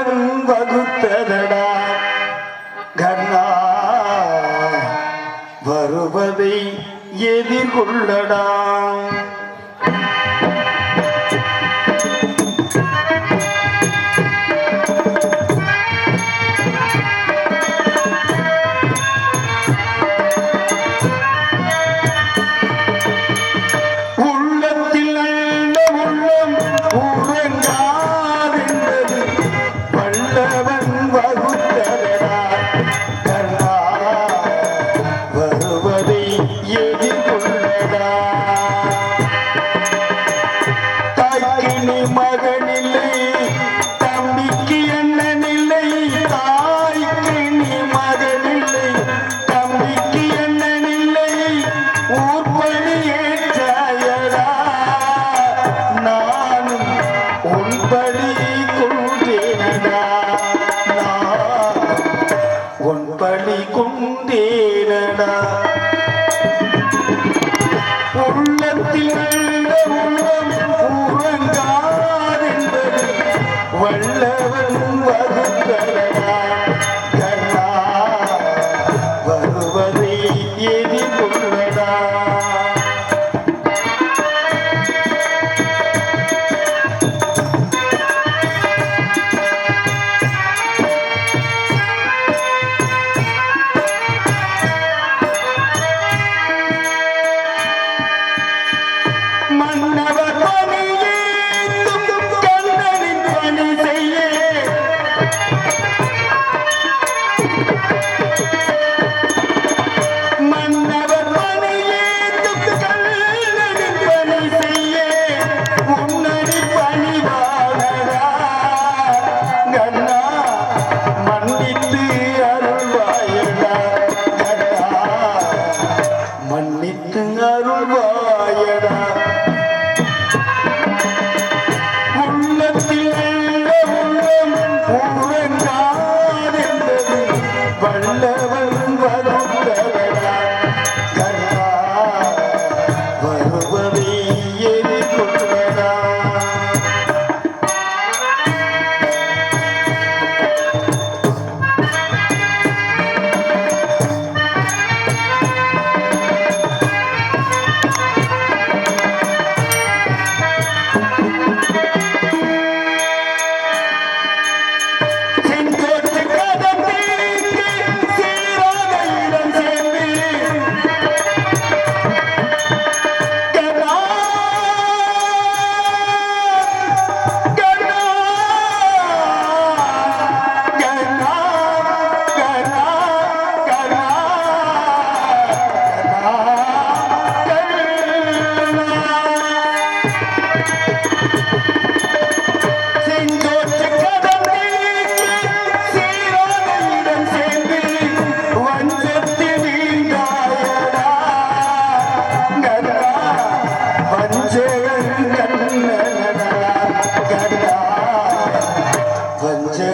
கர்ணன் வகுத்ததடா. கர்ணா வருவதை எதிர்கொள்ளடா. உள்ளத்தில் நல்ல உள்ளம் உறங்கா உன் பழி கொண்டேனடா உள்ளத்தில் உள்ளம் பூரங்காதென்பது வல்லவர் நல்ல